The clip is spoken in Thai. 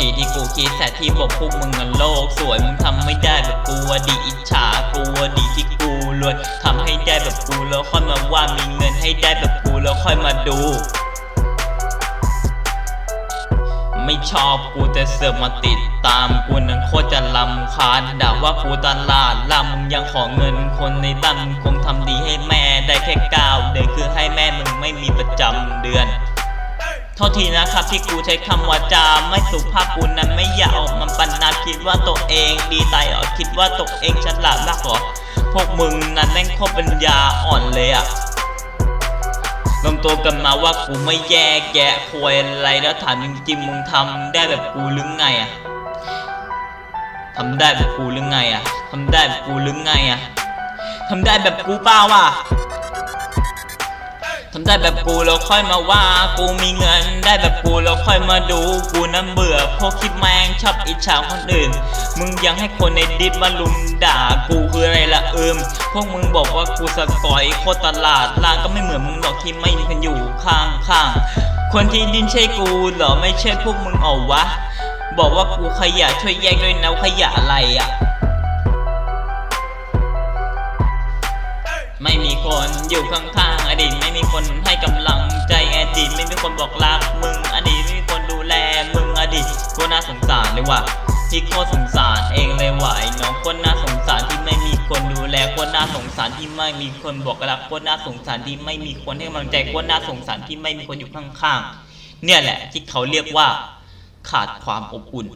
ดีที่กูคิดแต่ที่บอกพวกมึงอะโลกสวยมึงทำไม่ได้แบบกูอดีอิจฉากูอดีที่กูรวยทำให้ได้แบบกูแล้วค่อยมาว่ามีเงินให้ได้แบบกูแล้วค่อยมาดู ไม่ชอบกูแต่เสือกมาติดตามกูนั้นโคตรจะลำคาญด่าว่ากูตลาดลำมึงยังขอเงินคนในตั้มคงทำดีให้แม่ โทษทีนะครับที่กูใช้คำว่าจาไม่สุภาพกูนั้นไม่อยากออกมาปันนาคิดว่าตัวเองดีตายออคิดว่าตัวเองฉลาดมากหรอพวกมึงนั้นแม่งโคตรปัญญาอ่อนเลยอะรวมตัวกันมาว่ากูไม่แยกแยะควยอะไรแล้วถามจริงๆมึงทำได้แบบกูหรือไงอะทำได้แบบกูหรือไงอะทำได้แบบกูหรือไงอะทำได้แบบกูเปล่าวะ ทำได้แบบกูแล้วค่อยมาว่า กูมีเงิน ได้แบบกูแล้วค่อยมาดู กูนั้นเบื่อพวกคิดแมงชอบอิจฉาคนอื่น มึงยังให้คนในดิสมาลุมด่า กูคืออะไรละเอิมพวกมึงบอกว่ากูสกอยโคตรตลาดลางก็ไม่เหมือนมึงหรอกที่ไม่มีคนอยู่ข้างข้างๆคนที่ดินใช่กูเหรอไม่ใช่พวกมึงเอาวะ บอกว่ากูขยะช่วยแยกด้วยนะขยะอะไรอะไม่มีคนอยู่ข้างๆอดีตไม่ บอกรักมึงอดีตไม่มีคนดูแลมึงอดีตก็น่าสงสารเลยว่ะที่โคตรสงสารเองเลยว่ะไอ้น้องโคตรน่าสงสารที่ไม่มีคนดูแลโคตรน่าสงสารที่ไม่มีคนบอกรักโคตรน่าสงสารที่ไม่มีคนให้กำลังใจโคตรน่าสงสารที่ไม่มีคนอยู่ข้างๆเนี่ยแหละที่เขาเรียกว่า ขาดความอบอุ่น